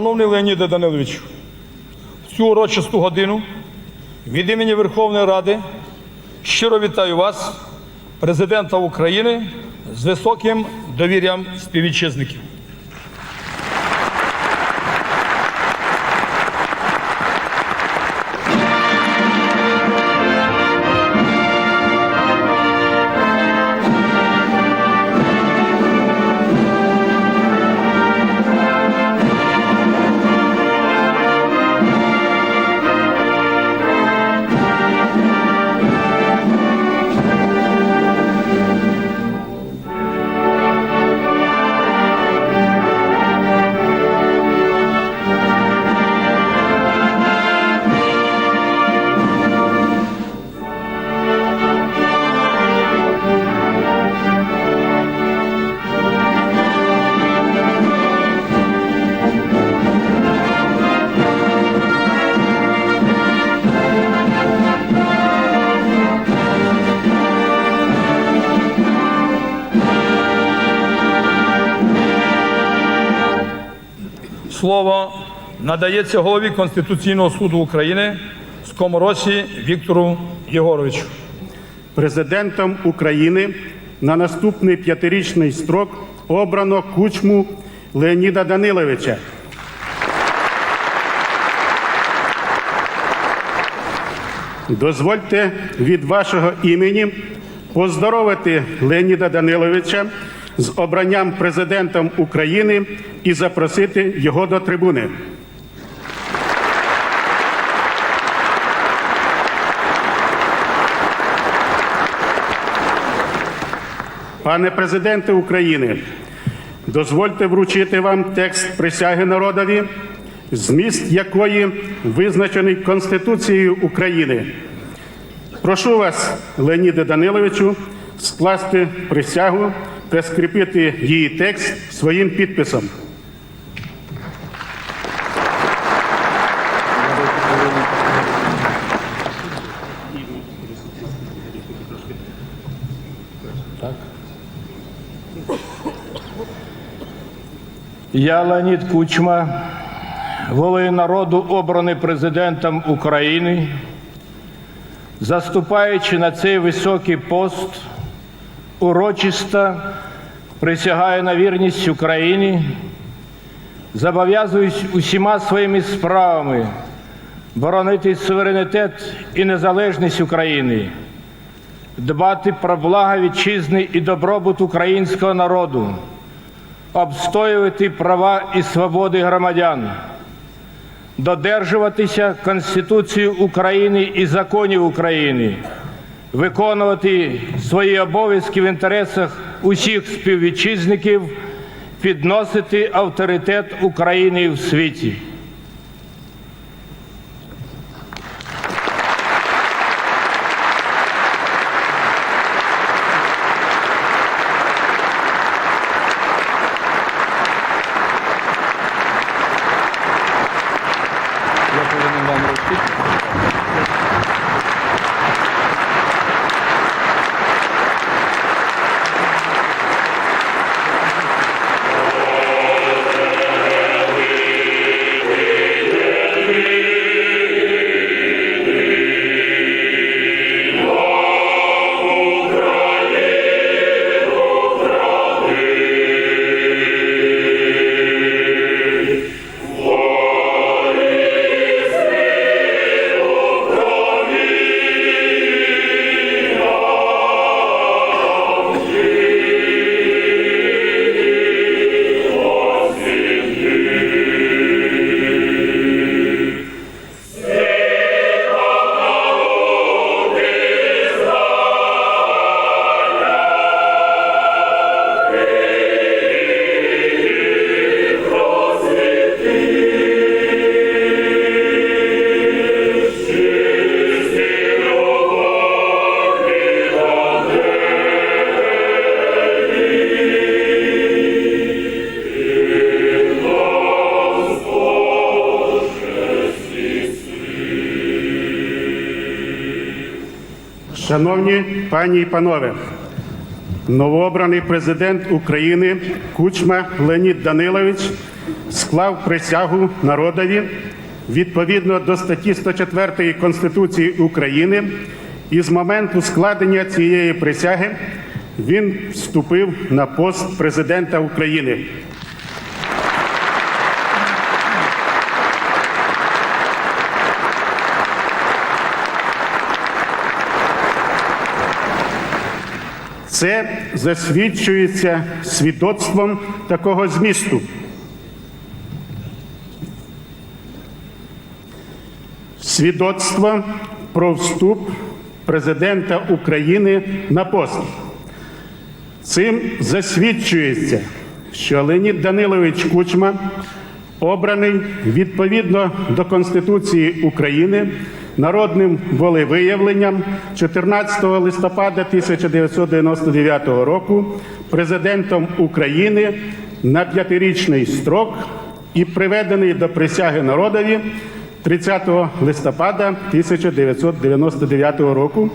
Шановний Леоніде Даниловичу, в цю урочисту годину від імені Верховної Ради щиро вітаю вас, президента України, з високим довір'ям співвітчизників. Надається голові Конституційного суду України Скоморосі Віктору Єгоровичу. Президентом України на наступний п'ятирічний строк обрано кучму Леоніда Даниловича. Дозвольте від вашого імені поздоровити Леоніда Даниловича з обранням президентом України і запросити його до трибуни. Пане президенте України, дозвольте вручити вам текст присяги народові, зміст якої визначений Конституцією України. Прошу вас, Леоніде Даниловичу, скласти присягу та скріпити її текст своїм підписом. Я Леонід Кучма, волею народу, обраний президентом України, заступаючи на цей високий пост, урочисто присягаю на вірність Україні, зобов'язуюсь усіма своїми справами боронити суверенітет і незалежність України, дбати про благо вітчизни і добробут українського народу обстоювати права і свободи громадян, додержуватися Конституції України і законів України, виконувати свої обов'язки в інтересах усіх співвітчизників, підносити авторитет України в світі. Я повинен вам Шановні пані і панове, новообраний президент України Кучма Леонід Данилович склав присягу народові відповідно до статті 104 Конституції України, і з моменту складення цієї присяги він вступив на пост президента України. Це засвідчується свідоцтвом такого змісту. Свідоцтво про вступ президента України на пост. Цим засвідчується, що Леонід Данилович Кучма обраний відповідно до Конституції України народним волевиявленням 14 листопада 1999 року президентом України на п'ятирічний строк і приведений до присяги народові 30 листопада 1999 року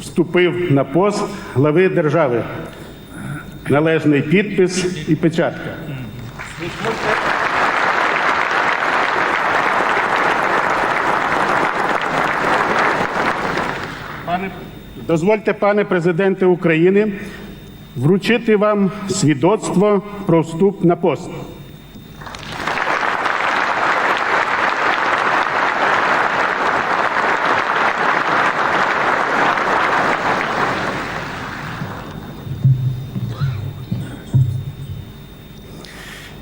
вступив на пост глави держави. Належний підпис і печатка. Дозвольте, пане президенте України, вручити вам свідоцтво про вступ на пост.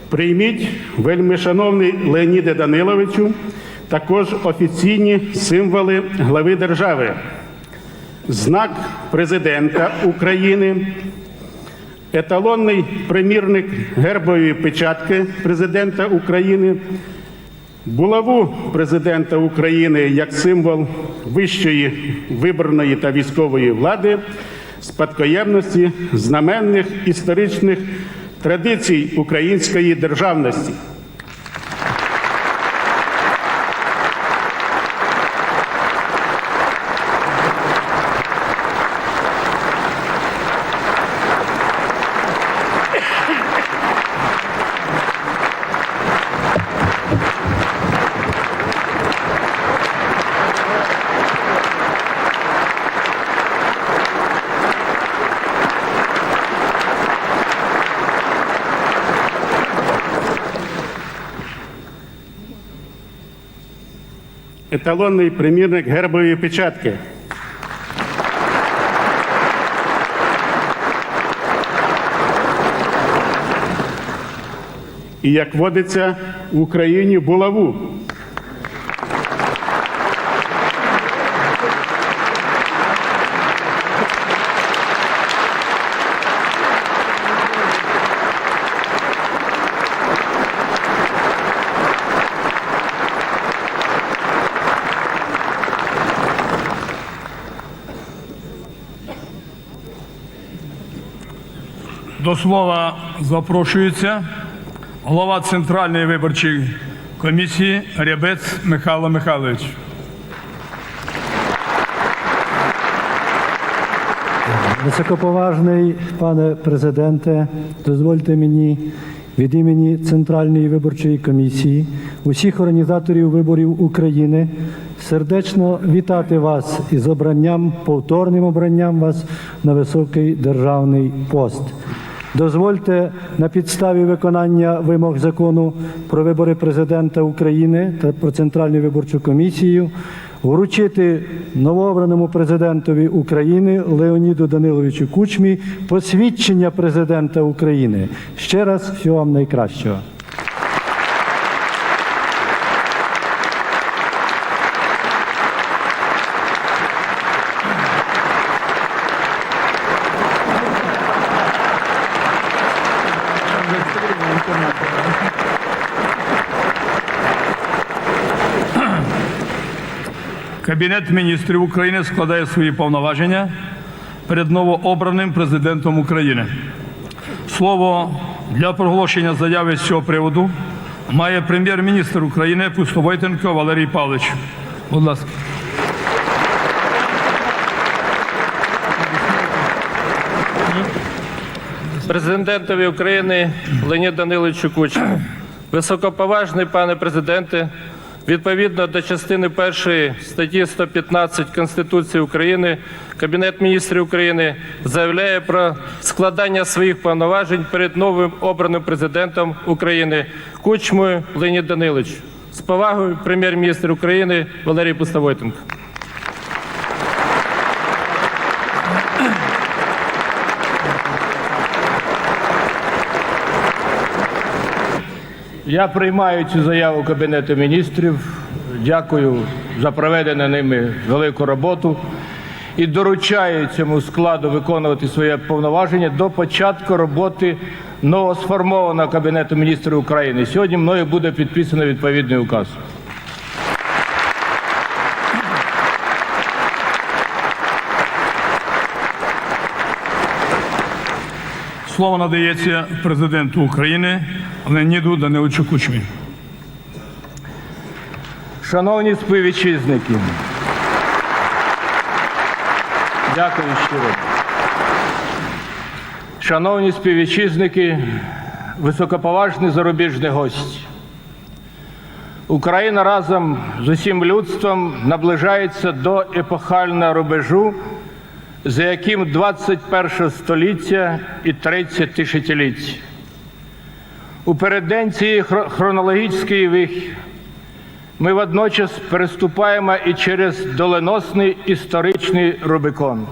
Прийміть, вельми шановний Леоніде Даниловичу, також офіційні символи глави держави. Знак президента України, еталонний примірник гербової печатки президента України, булаву президента України як символ вищої виборної та військової влади, спадкоємності знаменних історичних традицій української державності. Еталонний примірник гербової печатки. І як водиться в Україні булаву. До слова запрошується голова Центральної виборчої комісії Рябець Михайло Михайлович. Високоповажний пане президенте, дозвольте мені від імені Центральної виборчої комісії, усіх організаторів виборів України сердечно вітати вас із обранням, повторним обранням вас на високий державний пост. Дозвольте на підставі виконання вимог закону про вибори президента України та про Центральну виборчу комісію вручити новообраному президентові України Леоніду Даниловичу Кучмі посвідчення президента України. Ще раз всього вам найкращого. Кабінет міністрів України складає свої повноваження перед новообраним президентом України. Слово для проголошення заяви з цього приводу має прем'єр-міністр України Пустовойтенко Валерій Павлович. Будь ласка. Президентові України Леонід Даниловичу Кучму. Високоповажний пане президенте, відповідно до частини першої статті 115 Конституції України, Кабінет міністрів України заявляє про складання своїх повноважень перед новим обраним президентом України Кучмою Леонід Данилович. З повагою прем'єр-міністр України Валерій Пустовойтенко. Я приймаю цю заяву Кабінету міністрів. Дякую за проведену ними велику роботу і доручаю цьому складу виконувати своє повноваження до початку роботи новосформованого Кабінету міністрів України. Сьогодні мною буде підписано відповідний указ. Слово надається президенту України Леоніду Даниловичу Кучмі. Шановні співвітчизники, дякую щиро. Шановні співвітчизники, високоповажні зарубіжні гості. Україна разом з усім людством наближається до епохального рубежу, за яким 21 століття і 30 тисячоліть. У переддень цієї хронологічної вихи ми водночас переступаємо і через доленосний історичний Рубикон.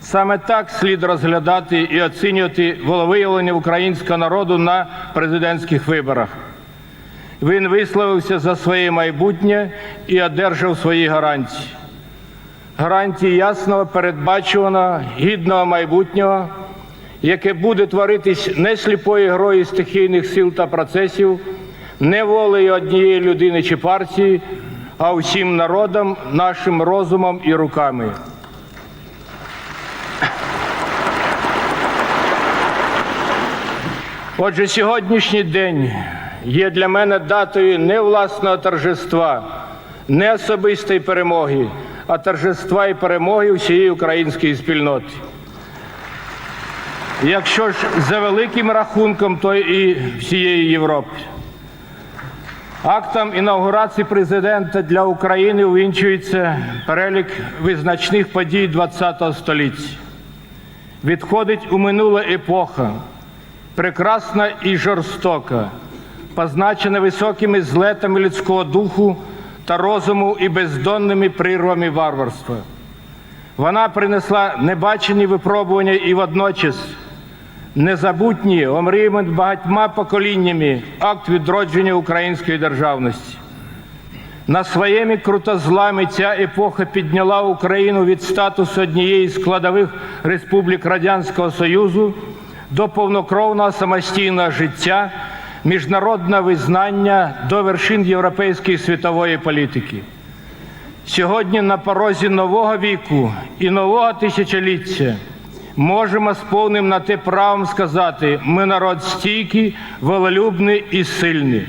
Саме так слід розглядати і оцінювати волевиявлення українського народу на президентських виборах. Він висловився за своє майбутнє і одержав свої гарантії. Гарантії ясного, передбачуваного, гідного майбутнього, яке буде творитись не сліпою грою стихійних сил та процесів, не волею однієї людини чи партії, а всім народом, нашим розумом і руками. Отже, сьогоднішній день є для мене датою не власного торжества, не особистої перемоги, а торжества і перемоги всієї української спільноти. Якщо ж за великим рахунком, то і всієї Європи. Актом інаугурації президента для України увінчується перелік визначних подій ХХ століття. Відходить у минулу епоха, прекрасна і жорстока, позначена високими злетами людського духу та розуму і бездонними прірвами варварства. Вона принесла небачені випробування і водночас незабутні, омріяні багатьма поколіннями акт відродження української державності. На своєму крутозламі ця епоха підняла Україну від статусу однієї з складових республік Радянського Союзу до повнокровного самостійного життя, міжнародного визнання до вершин європейської світової політики. Сьогодні на порозі нового віку і нового тисячоліття можемо з повним на те правом сказати: ми народ стійкий, волелюбний і сильний.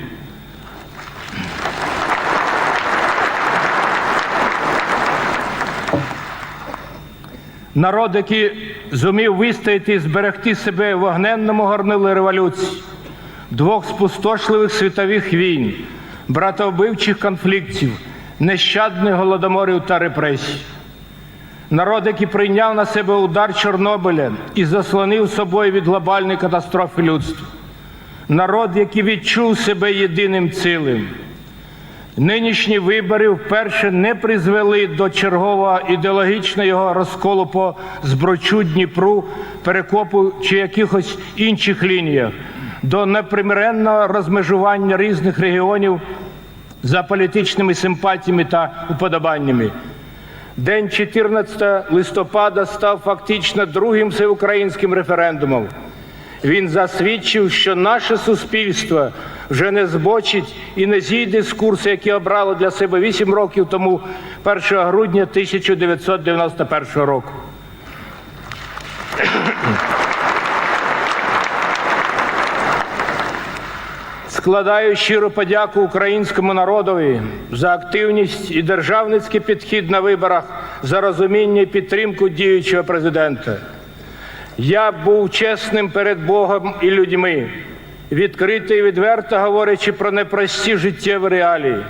Народ, який зумів вистояти і зберегти себе в вогненному горнилі революції, двох спустошливих світових війн, братовбивчих конфліктів, нещадних голодоморів та репресій. Народ, який прийняв на себе удар Чорнобиля і заслонив собою від глобальної катастрофи людства. Народ, який відчув себе єдиним цілим. Нинішні вибори вперше не призвели до чергового ідеологічного його розколу по зброчу Дніпру, перекопу чи якихось інших лініях, до непримиренного розмежування різних регіонів за політичними симпатіями та уподобаннями. День 14 листопада став фактично другим всеукраїнським референдумом. Він засвідчив, що наше суспільство вже не збочить і не зійде з курсу, який обрало для себе 8 років тому, 1 грудня 1991 року. Складаю щиру подяку українському народові за активність і державницький підхід на виборах, за розуміння і підтримку діючого президента. Я був чесним перед Богом і людьми відкрито і відверто говорячи про непрості життєві реалії.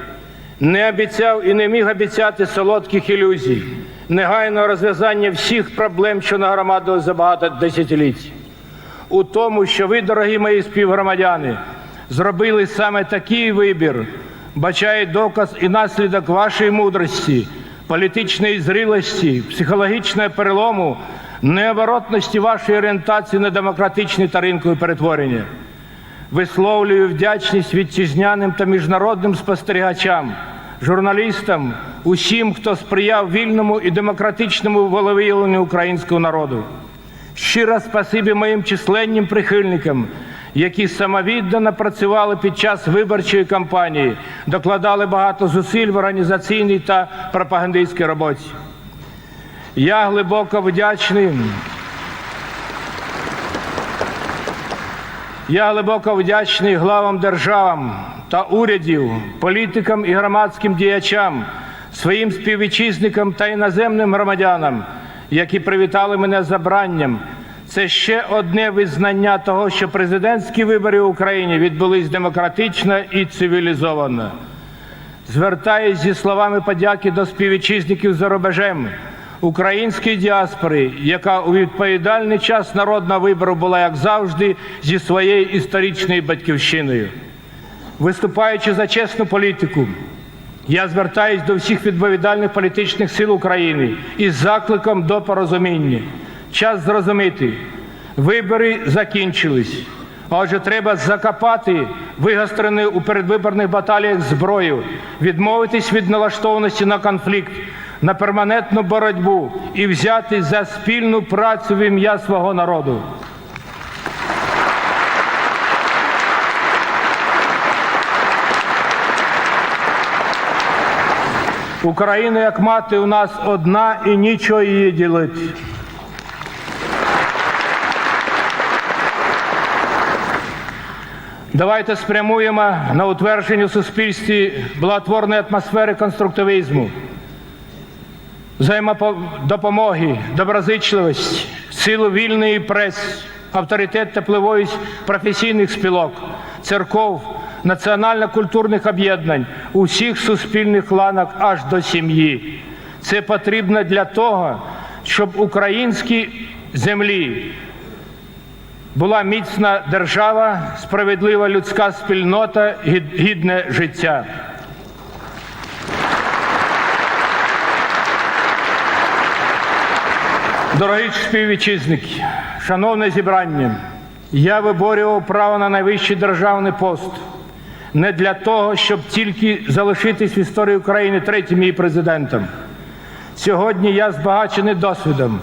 Не обіцяв і не міг обіцяти солодких ілюзій, негайного розв'язання всіх проблем, що нагромадили за багато десятиліть. У тому, що ви, дорогі мої співгромадяни, зробили саме такий вибір, бачає доказ і наслідок вашої мудрості, політичної зрілості, психологічного перелому, необоротності вашої орієнтації на демократичні та ринкові перетворення. Висловлюю вдячність вітчизняним та міжнародним спостерігачам, журналістам, усім, хто сприяв вільному і демократичному волевиявленню українського народу. Щиро спасибі моїм численним прихильникам, які самовіддано працювали під час виборчої кампанії, докладали багато зусиль в організаційній та пропагандистській роботі. Я глибоко вдячний. Я глибоко вдячний главам державам та урядів, політикам і громадським діячам, своїм співвітчизникам та іноземним громадянам, які привітали мене з забранням. Це ще одне визнання того, що президентські вибори в Україні відбулись демократично і цивілізовано. Звертаюсь зі словами подяки до співвітчизників за рубежем української діаспори, яка у відповідальний час народного вибору була, як завжди, зі своєю історичною батьківщиною. Виступаючи за чесну політику, я звертаюсь до всіх відповідальних політичних сил України із закликом до порозуміння. Час зрозуміти, вибори закінчились. Отже, треба закопати вигострену у передвиборних баталіях зброю, відмовитись від налаштованості на конфлікт, на перманентну боротьбу і взяти за спільну працю в ім'я свого народу. Україна, як мати, у нас одна і нічого її ділить. Давайте спрямуємо на утвердження у суспільстві благотворної атмосфери конструктивізму, взаємодопомоги, доброзичливості, силу вільної преси, авторитет та пливовість професійних спілок, церков, національно-культурних об'єднань, усіх суспільних ланок аж до сім'ї. Це потрібно для того, щоб українські землі була міцна держава, справедлива людська спільнота, гідне життя. Дорогі співвітчизники, шановне зібрання, я виборював право на найвищий державний пост не для того, щоб тільки залишитись в історії України третім її президентом. Сьогодні я збагачений досвідом,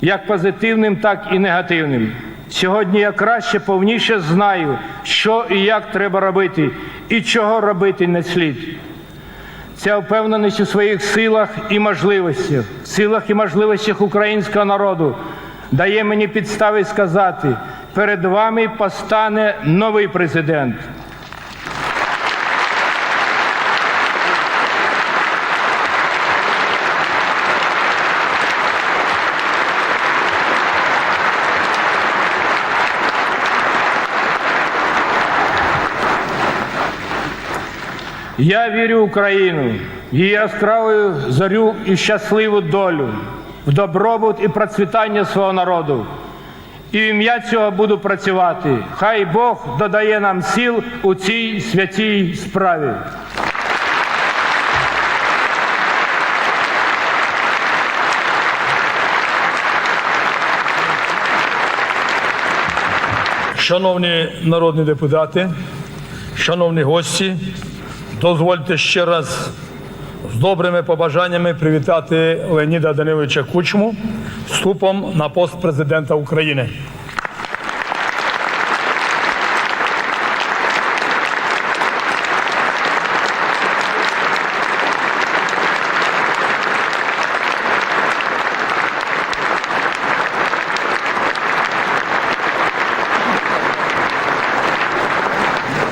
як позитивним, так і негативним. Сьогодні я краще, повніше знаю, що і як треба робити, і чого робити не слід. Ця впевненість у своїх силах і можливостях, силах і можливостях українського народу дає мені підстави сказати: перед вами постане новий президент. Я вірю в Україну, її яскраву зорю і щасливу долю, в добробут і процвітання свого народу. І ім'я цього буду працювати. Хай Бог додає нам сил у цій святій справі. Шановні народні депутати, шановні гості, дозвольте ще раз з добрими побажаннями привітати Леоніда Даниловича Кучму вступом на пост президента України.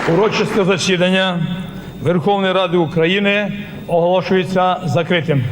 Урочисте засідання Верховної Ради України оголошується закритим.